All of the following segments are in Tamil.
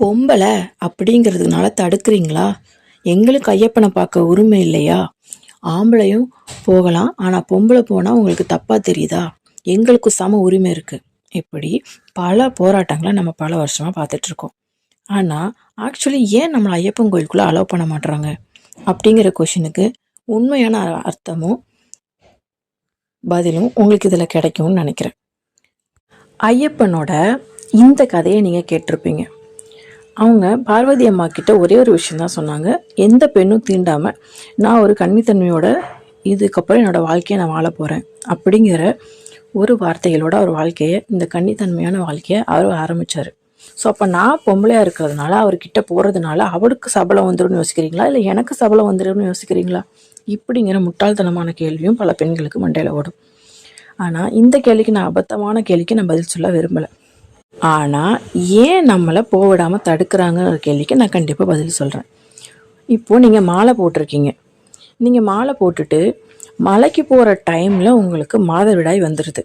பொம்பளை அப்படிங்கிறதுனால தடுக்கிறீங்களா? எங்களுக்கு ஐயப்பனை பார்க்க உரிமை இல்லையா? ஆம்பளையும் போகலாம் ஆனால் பொம்பளை போனால் உங்களுக்கு தப்பாக தெரியுதா? எங்களுக்கு சம உரிமை இருக்குது இப்படி பல போராட்டங்களை நம்ம பல வருஷமாக பார்த்துட்ருக்கோம். ஆனால் ஆக்சுவலி ஏன் நம்மளை ஐயப்பன் கோயிலுக்குள்ளே அலோவ் பண்ண மாட்றாங்க? அப்படிங்கிற கொஷினுக்கு உண்மையான அ- அர்த்தமும் பதிலும் உங்களுக்கு இதில் கிடைக்கும்னு நினைக்கிறேன். ஐயப்பனோட இந்த கதையை நீங்கள் கேட்டிருப்பீங்க. அவங்க பார்வதி அம்மா கிட்ட ஒரே ஒரு விஷயம் தான் சொன்னாங்க. எந்த பெண்ணும் தீண்டாமல் நான் ஒரு கன்னித்தன்மையோட இதுக்கப்புறம் என்னோடய வாழ்க்கையை நான் வாழ போகிறேன் அப்படிங்கிற ஒரு வார்த்தைகளோட அவர் வாழ்க்கையை இந்த கன்னித்தன்மையான வாழ்க்கையை அவர் ஆரம்பித்தார் ஸோ அப்போ நான் பொம்பளையாக இருக்கிறதுனால அவர்கிட்ட போகிறதுனால அவருக்கு சபலம் வந்துடும்னு யோசிக்கிறீங்களா? இல்லை எனக்கு சபலம் வந்துடும்னு யோசிக்கிறீங்களா? இப்படிங்கிற முட்டாள்தனமான கேள்வியும் பல பெண்களுக்கு மண்டையில் ஓடும். ஆனால் இந்த கேள்விக்கு நான் அபத்தமான கேள்விக்கு நான் பதில் சொல்ல விரும்பலை. ஆனால் ஏன் நம்மளை போவிடாமல் தடுக்கிறாங்கிற தடுக்கிறாங்கன்ற கேள்விக்கு நான் கண்டிப்பாக பதில் சொல்கிறேன் இப்போது நீங்கள் மாலை போட்டிருக்கீங்க. நீங்கள் மாலை போட்டுட்டு மலைக்கு போகிற டைமில் உங்களுக்கு மாதவிடாய் வந்துடுது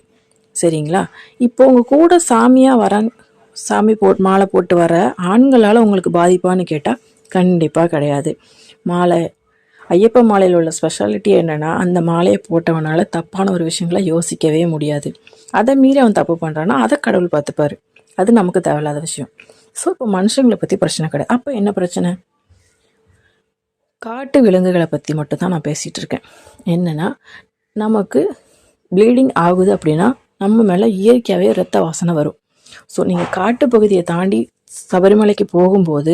சரிங்களா? இப்போ உங்கள் கூட சாமியாக வர சாமி போட் மாலை போட்டு வர ஆண்களால் உங்களுக்கு பாதிப்பான்னு கேட்டால் கண்டிப்பாக கிடையாது. மாலை ஐயப்ப மாலையில் உள்ள ஸ்பெஷாலிட்டி என்னென்னா அந்த மாலையை போட்டவனால் தப்பான ஒரு விஷயங்களை யோசிக்கவே முடியாது. அதை மீறி அவன் தப்பு பண்ணுறான்னா அதை கடவுள் பார்த்துப்பாரு. அது நமக்கு தேவையில்லாத விஷயம். ஸோ இப்போ மனுஷங்களை பற்றி பிரச்சனை கிடையாது. அப்போ என்ன பிரச்சனை? காட்டு விலங்குகளை பற்றி மட்டும் தான் நான் பேசிகிட்டு இருக்கேன். என்னென்னா நமக்கு ப்ளீடிங் ஆகுது அப்படின்னா நம்ம மேலே இயற்கையாகவே ரத்த வாசனை வரும். ஸோ நீங்கள் காட்டு பகுதியை தாண்டி சபரிமலைக்கு போகும்போது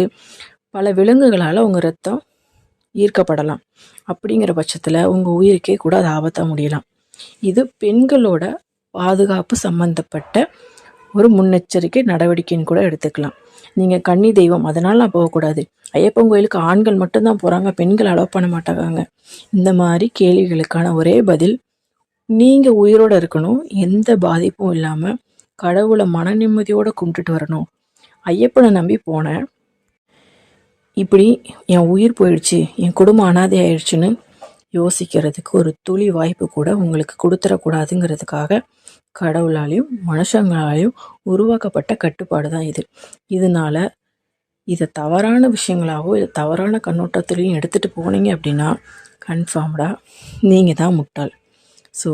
பல விலங்குகளால் உங்கள் ரத்தம் ஈர்க்கப்படலாம். அப்படிங்கிற பட்சத்தில் உங்கள் உயிருக்கே கூட அது ஆபத்தாக முடியலாம். இது பெண்களோட பாதுகாப்பு சம்பந்தப்பட்ட ஒரு முன்னெச்சரிக்கை நடவடிக்கைன்னு கூட எடுத்துக்கலாம். நீங்கள் கன்னி தெய்வம் அதனால் நான் போகக்கூடாது. ஐயப்பன் கோயிலுக்கு ஆண்கள் மட்டும்தான் போகிறாங்க பெண்கள் அலோவ் பண்ண மாட்டாங்க. இந்த மாதிரி கேள்விகளுக்கான ஒரே பதில் நீங்கள் உயிரோடு இருக்கணும் எந்த பாதிப்பும் இல்லாமல் கடவுளை மன நிம்மதியோடு கும்பிட்டுட்டு வரணும். ஐயப்பனை நம்பி போனேன். இப்படி என் உயிர் போயிடுச்சு என் குடும்பம் அனாதை ஆயிடுச்சுன்னு யோசிக்கிறதுக்கு ஒரு துளி வாய்ப்பு கூட உங்களுக்கு கொடுத்துடக்கூடாதுங்கிறதுக்காக கடவுளாலையும் மனுஷங்களாலையும் உருவாக்கப்பட்ட கட்டுப்பாடு தான் இது. இதனால இதை தவறான விஷயங்களாகவோ இல்லை தவறான கண்ணோட்டத்துலையும் எடுத்துகிட்டு போனீங்க அப்படின்னா கன்ஃபார்ம்டாக நீங்கள் தான் முட்டாள். ஸோ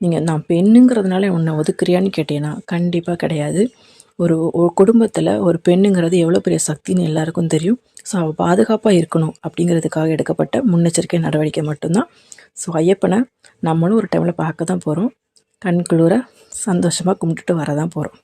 நீங்கள் நான் பெண்ணுங்கிறதுனால உன்னை ஒதுக்குறியான்னு கேட்டீங்கன்னா கண்டிப்பாக கிடையாது. ஒரு ஒரு குடும்பத்தில் ஒரு பெண்ணுங்கிறது எவ்வளோ பெரிய சக்தின்னு எல்லாருக்கும் தெரியும். ஸோ அவள் பாதுகாப்பாக இருக்கணும் அப்படிங்கிறதுக்காக எடுக்கப்பட்ட முன்னெச்சரிக்கை நடவடிக்கை மட்டும்தான். ஸோ ஐயப்பனை நம்மளும் ஒரு டைமில் பார்க்க தான் போகிறோம் கண்குளிர சந்தோஷமாக கும்பிட்டுட்டு வர தான் போகிறோம்